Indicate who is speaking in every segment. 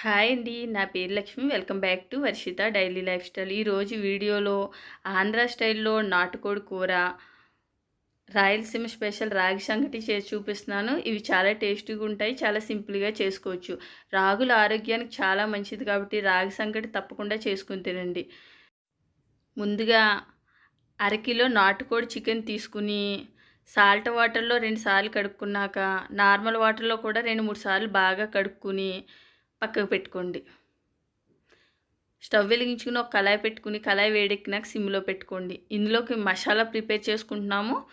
Speaker 1: Hi అండి. నా పేరు Lakshmi. Welcome back to Varshitha daily lifestyle. ఈరోజు వీడియోలో ఆంధ్ర స్టైల్లో నాటుకోడి కూర రాయలసీమ స్పెషల్ రాగి సంగటి చేసి చూపిస్తున్నాను. ఇవి చాలా టేస్టీగా ఉంటాయి చాలా సింపుల్గా చేసుకోవచ్చు. రాగుల ఆరోగ్యానికి చాలా మంచిది కాబట్టి రాగి సంగటి తప్పకుండా చేసుకుని తినండి. ముందుగా అరకిలో నాటుకోడి చికెన్ తీసుకుని సాల్ట్ వాటర్లో రెండు సార్లు కడుక్కున్నాక నార్మల్ వాటర్లో కూడా రెండు మూడు సార్లు బాగా కడుక్కుని పక్కకు పెట్టుకోండి. స్టవ్ వెలిగించుకుని ఒక కళాయి పెట్టుకుని కళాయి వేడెక్కినాక సిమ్లో పెట్టుకోండి. ఇందులోకి మసాలా ప్రిపేర్ చేసుకుంటున్నాము.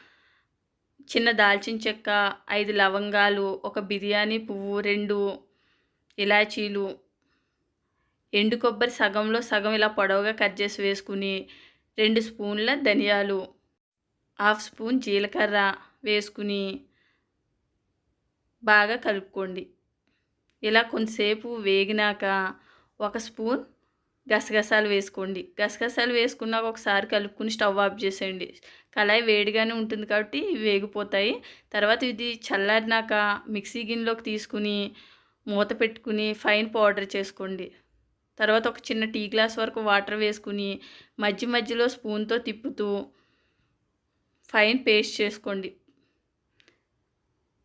Speaker 1: చిన్న దాల్చిన చెక్క ఐదు లవంగాలు ఒక బిర్యానీ పువ్వు రెండు ఇలాచీలు ఎండు కొబ్బరి సగంలో సగం ఇలా పొడవుగా కట్ చేసి వేసుకుని రెండు స్పూన్ల ధనియాలు హాఫ్ స్పూన్ జీలకర్ర వేసుకుని బాగా కలుపుకోండి. ఇలా కొంతసేపు వేగినాక ఒక స్పూన్ గసగసాలు వేసుకోండి. గసగసాలు వేసుకున్నాక ఒకసారి కలుపుకుని స్టవ్ ఆఫ్ చేసేయండి. కళాయి వేడిగానే ఉంటుంది కాబట్టి వేగిపోతాయి. తర్వాత ఇది చల్లారినాక మిక్సీ గిన్నెలోకి తీసుకుని మూత పెట్టుకుని ఫైన్ పౌడర్ చేసుకోండి. తర్వాత ఒక చిన్న టీ గ్లాస్ వరకు వాటర్ వేసుకుని మధ్య మధ్యలో స్పూన్తో తిప్పుతూ ఫైన్ పేస్ట్ చేసుకోండి.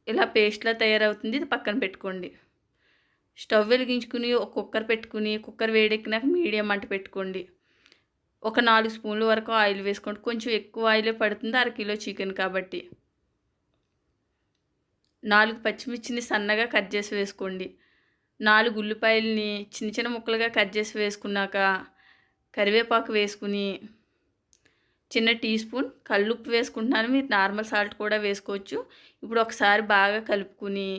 Speaker 1: ఇలా పేస్ట్లా తయారవుతుంది. ఇది పక్కన పెట్టుకోండి. స్టవ్ వెలిగించుకుని ఒక కుక్కర్ పెట్టుకుని కుక్కర్ వేడెక్కినాక మీడియం మంట పెట్టుకోండి. ఒక నాలుగు స్పూన్ల వరకు ఆయిల్ వేసుకోండి. కొంచెం ఎక్కువ ఆయిలే పడుతుంది అర కిలో చికెన్ కాబట్టి. నాలుగు పచ్చిమిర్చిని సన్నగా కట్ చేసి వేసుకోండి. నాలుగు ఉల్లిపాయలని చిన్న చిన్న ముక్కలుగా కట్ చేసి వేసుకున్నాక కరివేపాకు వేసుకుని చిన్న టీ స్పూన్ కళ్ళుప్పు వేసుకుంటున్నాను. మీరు నార్మల్ సాల్ట్ కూడా వేసుకోవచ్చు. ఇప్పుడు ఒకసారి బాగా కలుపుకుని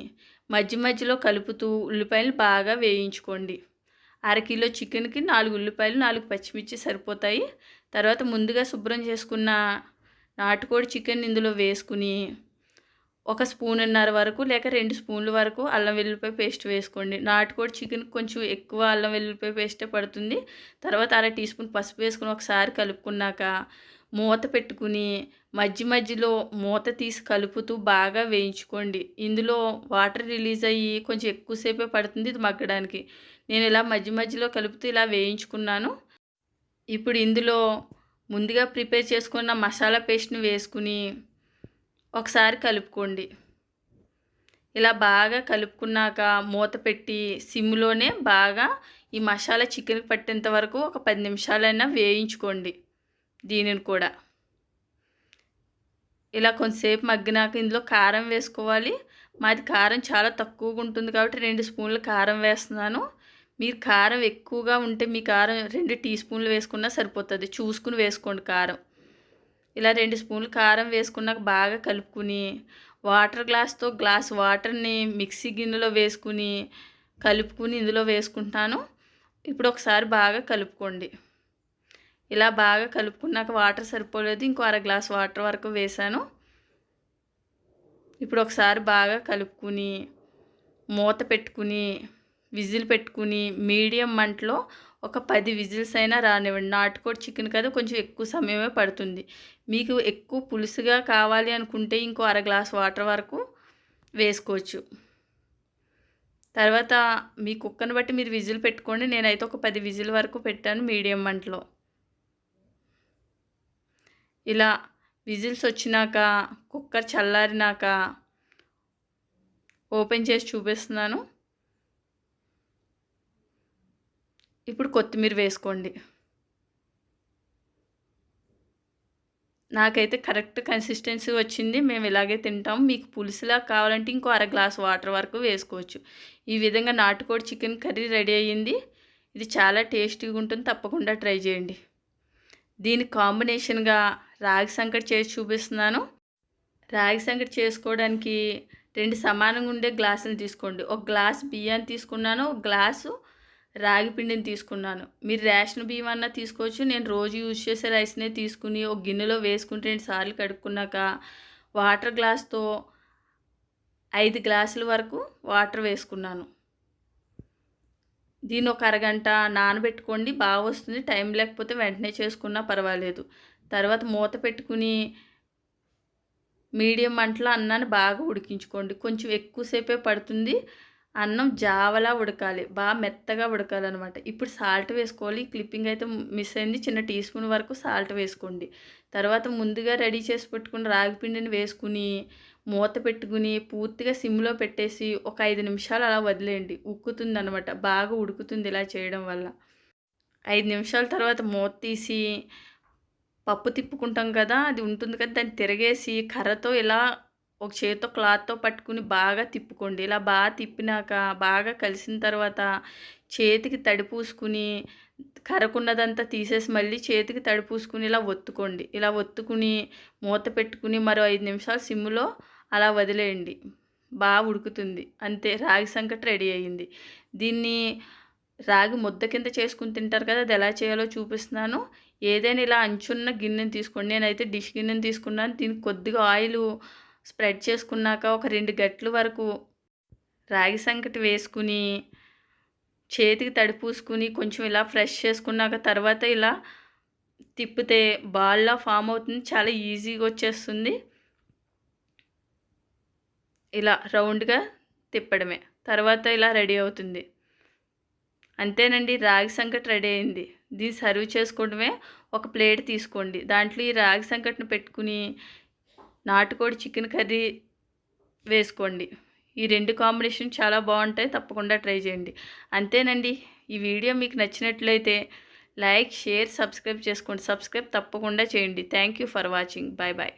Speaker 1: మధ్య మధ్యలో కలుపుతూ ఉల్లిపాయలు బాగా వేయించుకోండి. అరకిలో చికెన్కి నాలుగు ఉల్లిపాయలు నాలుగు పచ్చిమిర్చి సరిపోతాయి. తర్వాత ముందుగా శుభ్రం చేసుకున్న నాటుకోడి చికెన్ ఇందులో వేసుకుని ఒక స్పూన్నర వరకు లేక రెండు స్పూన్ల వరకు అల్లం వెల్లుల్లిపాయ పేస్ట్ వేసుకోండి. నాటుకోడి చికెన్ కొంచెం ఎక్కువ అల్లం వెల్లుల్లిపాయ పేస్టే పడుతుంది. తర్వాత అర టీ స్పూన్ పసుపు వేసుకుని ఒకసారి కలుపుకున్నాక మూత పెట్టుకుని మధ్య మధ్యలో మూత తీసి కలుపుతూ బాగా వేయించుకోండి. ఇందులో వాటర్ రిలీజ్ అయ్యి కొంచెం ఎక్కువసేపే పడుతుంది ఇది మగ్గడానికి. నేను ఇలా మధ్య మధ్యలో కలుపుతూ ఇలా వేయించుకున్నాను. ఇప్పుడు ఇందులో ముందుగా ప్రిపేర్ చేసుకున్న మసాలా పేస్ట్ని వేసుకుని ఒకసారి కలుపుకోండి. ఇలా బాగా కలుపుకున్నాక మూత పెట్టి సిమ్లోనే బాగా ఈ మసాలా చికెన్కి పట్టేంత వరకు ఒక పది నిమిషాలైనా వేయించుకోండి. దీనిని కూడా. ఇలా కొంతసేపు మగ్గినాక ఇందులో కారం వేసుకోవాలి. మాది కారం చాలా తక్కువగా ఉంటుంది కాబట్టి రెండు స్పూన్లు కారం వేస్తున్నాను. మీరు కారం ఎక్కువగా ఉంటే మీ కారం రెండు టీ స్పూన్లు వేసుకున్నా సరిపోతుంది. చూసుకుని వేసుకోండి కారం. ఇలా రెండు స్పూన్లు కారం వేసుకున్నాక బాగా కలుపుకుని వాటర్ గ్లాస్తో గ్లాస్ వాటర్ని మిక్సీ గిన్నెలో వేసుకుని కలుపుకుని ఇందులో వేసుకుంటాను. ఇప్పుడు ఒకసారి బాగా కలుపుకోండి. ఇలా బాగా కలుపుకున్నాక వాటర్ సరిపోలేదు. ఇంకో అర గ్లాస్ వాటర్ వరకు వేసాను ఇప్పుడు ఒకసారి బాగా కలుపుకుని మూత పెట్టుకుని విజిల్ పెట్టుకుని మీడియం మంటలో ఒక పది విజిల్స్ అయినా రానివ్వండి. నాటుకోడి చికెన్ కదా కొంచెం ఎక్కువ సమయమే పడుతుంది. మీకు ఎక్కువ పులుసుగా కావాలి అనుకుంటే ఇంకో అర గ్లాస్ వాటర్ వరకు వేసుకోవచ్చు. తర్వాత మీ కుక్కను బట్టి మీరు విజిల్ పెట్టుకోండి. నేనైతే ఒక పది విజిల్ వరకు పెట్టాను మీడియం మంటలో. ఇలా విజిల్స్ వచ్చినాక కుక్కర్ చల్లారినాక ఓపెన్ చేసి చూపిస్తున్నాను. ఇప్పుడు కొత్తిమీర వేసుకోండి. నాకైతే కరెక్ట్ కన్సిస్టెన్సీ వచ్చింది. మేము ఇలాగే తింటాం. మీకు పులుసులా కావాలంటే ఇంకో అర గ్లాస్ వాటర్ వరకు వేసుకోవచ్చు. ఈ విధంగా నాటుకోడి చికెన్ కర్రీ రెడీ అయ్యింది. ఇది చాలా టేస్టీగా ఉంటుంది. తప్పకుండా ట్రై చేయండి. దీని కాంబినేషన్గా రాగి సంకటి చేసి చూపిస్తున్నాను. రాగి సంకటి చేసుకోవడానికి రెండు సమానంగా ఉండే గ్లాసులు తీసుకోండి. ఒక గ్లాస్ బియ్యాన్ని తీసుకున్నాను ఒక గ్లాసు రాగి పిండిని తీసుకున్నాను. మీరు రేషన్ బియ్యం అన్నా తీసుకోవచ్చు. నేను రోజు యూజ్ చేసే రైస్నే తీసుకుని ఒక గిన్నెలో వేసుకుంటే రెండు సార్లు కడుక్కున్నాక వాటర్ గ్లాస్తో ఐదు గ్లాసుల వరకు వాటర్ వేసుకున్నాను. దీన్ని ఒక అరగంట నానబెట్టుకోండి. బాగా వస్తుంది. టైం లేకపోతే వెంటనే చేసుకున్నా పర్వాలేదు. తర్వాత మూత పెట్టుకుని మీడియం మంటలో అన్నాన్ని బాగా ఉడికించుకోండి. కొంచెం ఎక్కువసేపే పడుతుంది. అన్నం జావలా ఉడకాలి. బాగా మెత్తగా ఉడకాలన్నమాట. ఇప్పుడు సాల్ట్ వేసుకోవాలి. క్లిప్పింగ్ అయితే మిస్ అయింది. చిన్న టీ స్పూన్ వరకు సాల్ట్ వేసుకోండి. తర్వాత ముందుగా రెడీ చేసి పెట్టుకుని రాగి పిండిని వేసుకుని మూత పెట్టుకుని పూర్తిగా సిమ్లో పెట్టేసి ఒక ఐదు నిమిషాలు అలా వదిలేయండి. ఉక్కుతుంది అనమాట బాగా ఉడుకుతుంది ఇలా చేయడం వల్ల. ఐదు నిమిషాల తర్వాత మూత తీసి పప్పు తిప్పుకుంటాం కదా అది ఉంటుంది కదా దాన్ని తిరగేసి కర్రతో ఇలా ఒక చేతితో క్లాత్తో పట్టుకుని బాగా తిప్పుకోండి. ఇలా బాగా తిప్పినాక బాగా కలిసిన తర్వాత చేతికి తడి పూసుకుని కరకున్నదంతా తీసేసి మళ్ళీ చేతికి తడి పూసుకుని ఇలా ఒత్తుకోండి. ఇలా ఒత్తుకుని మూత పెట్టుకుని మరో ఐదు నిమిషాలు సిమ్లో అలా వదిలేయండి. బాగా ఉడుకుతుంది. అంతే రాగి సంకట రెడీ అయ్యింది దీన్ని రాగి ముద్ద కింద చేసుకుని తింటారు కదా అది ఎలా చేయాలో చూపిస్తున్నాను. ఏదైనా ఇలా అంచున్న గిన్నెని తీసుకోండి. నేనైతే డిష్ గిన్నెని తీసుకున్నాను. దీనికి కొద్దిగా ఆయిల్ స్ప్రెడ్ చేసుకున్నాక ఒక రెండు గట్లు వరకు రాగి సంకటి వేసుకుని చేతికి తడిపూసుకుని కొంచెం ఇలా ఫ్రెష్ చేసుకున్నాక తర్వాత ఇలా తిప్పితే బాల్లా ఫామ్ అవుతుంది. చాలా ఈజీగా వచ్చేస్తుంది. ఇలా రౌండ్గా తిప్పడమే. తర్వాత ఇలా రెడీ అవుతుంది. అంతేనండి రాగి సంకటి రెడీ అయింది. దీన్ని సర్వ్ చేసుకోవడమే ఒక ప్లేట్ తీసుకోండి. దాంట్లో ఈ రాగి సంకటిని పెట్టుకుని నాటుకోడి చికెన్ కర్రీ వేసుకోండి. ఈ రెండు కాంబినేషన్ చాలా బాగుంటాయి తప్పకుండా ట్రై చేయండి. అంతేనండి ఈ వీడియో మీకు నచ్చినట్లయితే లైక్ షేర్ సబ్స్క్రైబ్ చేసుకోండి. సబ్స్క్రైబ్ తప్పకుండా చేయండి. Thank you for watching. Bye bye